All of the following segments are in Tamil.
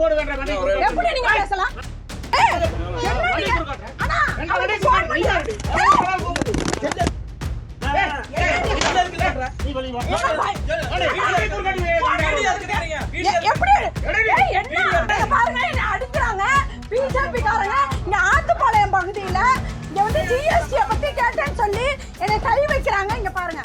போடுவேன்ற வண்டி எப்படி நீங்க பேசலாம்? அடிக்கிறாங்க. BJP காரங்க இங்க ஆத்துப்பாளையம் பகுதியில இங்க வந்து GST ய பத்தி கேட்டேன்னு சொல்லி என்னை கை வைக்கிறாங்க. இங்க பாருங்க.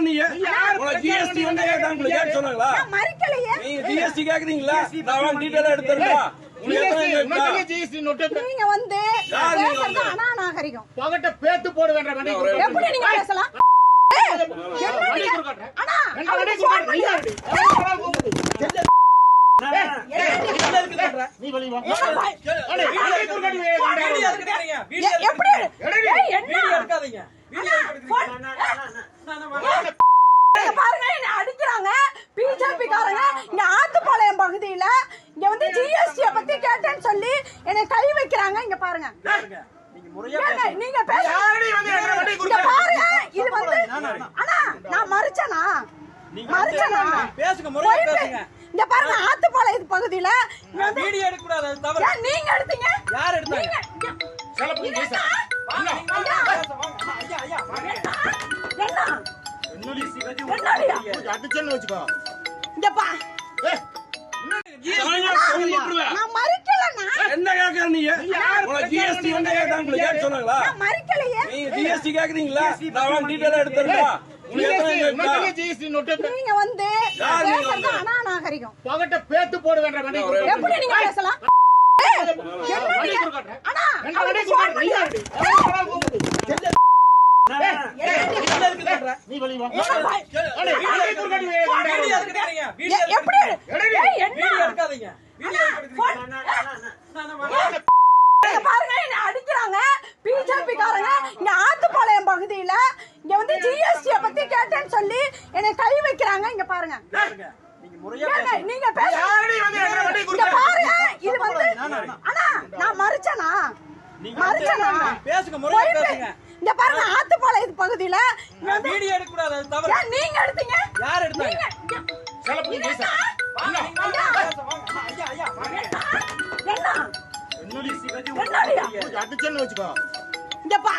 உனக்கு ஜிஎஸ்டி வந்து கேட்டாங்க உங்களுக்கு கேட்க சொன்னாங்களா? நான் மறிக்கலையே. நீங்க ஜிஎஸ்டி கேக்குறீங்களா? நான் எடுத்துறேன் நீங்க வந்து? அநாநாகரிகம் பகட்ட பேத்து போடுவேன்ற வண்டி எப்படி? நீங்க பேசலாம் என்ன வண்டி நீங்க? குறுக்காட்டு. அண்ணா, ரெண்டு அவருக்கு வண்டி phone குறுக்காட்டு. பண்ணுங்க. நீ வெளிய வா. என்ன பாய்? அடே, வண்டி குறுக்காடி வே- எ- எப்படி? ஏய், என்ன? அண்ணா, phone- இங்க பாருங்க என்னை அடிக்கிறாங்க பிஜேபி காரங்க இங்க ஆத்துப்பாளையம் பகுதியில இங்க வந்து ஜிஎஸ்டி பத்தி கேட்டேன்னு சொல்லி என்னை கை வைக்கிறாங்க. இங்க பாருங்க. நீங்க பேச யாரடி வந்து என்ன வண்டி இங்க குறுக்காட்டு? பாருங்க இது வந்து அண்ணா நான் மறிச்சனா? மறிச்சனா பேசுங்க முறையா பேசுங்க. இங்க பாருங்க ஆத்துப்பாளையம் பகுதியில வீடியோ எடுக்க கூடாது அது தவறு. ஏன் நீங்க எடுத்தீங்க? யார் எடுத்தாங்க. என்ன? என்னடி சிவதி என்னடியா? கொஞ்சம் அடிச்சேன்னு வச்சுக்கோ. இங்க பா. ஏய், நான் மறிக்கலண்ணா. என்ன கேக்குற நீங்க? ஜிஎஸ்டி உங்களுக்கு கேட்க சொன்னாங்களா நான் மறிக்கலையே. நீங்க ஜிஎஸ்டி கேக்குறீங்களா? நான் டீடைலா எடுத்துறேன் நீங்க வந்து பேசுறது பகட்ட பேத்து. எப்படி நீங்க பேசலாம் என்ன நீங்க? அண்ணா, பாருங்க என்னை அடிக்கிறாங்க. பிஜேபி காரங்க இங்க ஆத்துப்பாளையம் பகுதியில இங்க வந்து ஜிஎஸ்டி ய பத்தி கேட்டேன்னு சொல்லி என்னை கை வைக்கிறாங்க. இங்க பாருங்க. நீங்க? பாருங்க. இது வந்து அண்ணா நான் மறிச்சனா? மறிச்சனா? பேசுங்க முறையா பேசுங்க. இங்க பாருங்க ஆத்துப்பாளையம் பகுதியில வீடியோ எடுக்க கூடாது அது தவறு ஏன் நீங்க எடுத்தீங்க யார் எடுத்தாங்க செலப்பு பேச. வாங்க, வாங்க. ஐயா ஐயா வாங்க. என்ன என்னடி சிவதி? கொஞ்சம் அடிச்சேன்னு வச்சுக்கோ. இங்க பா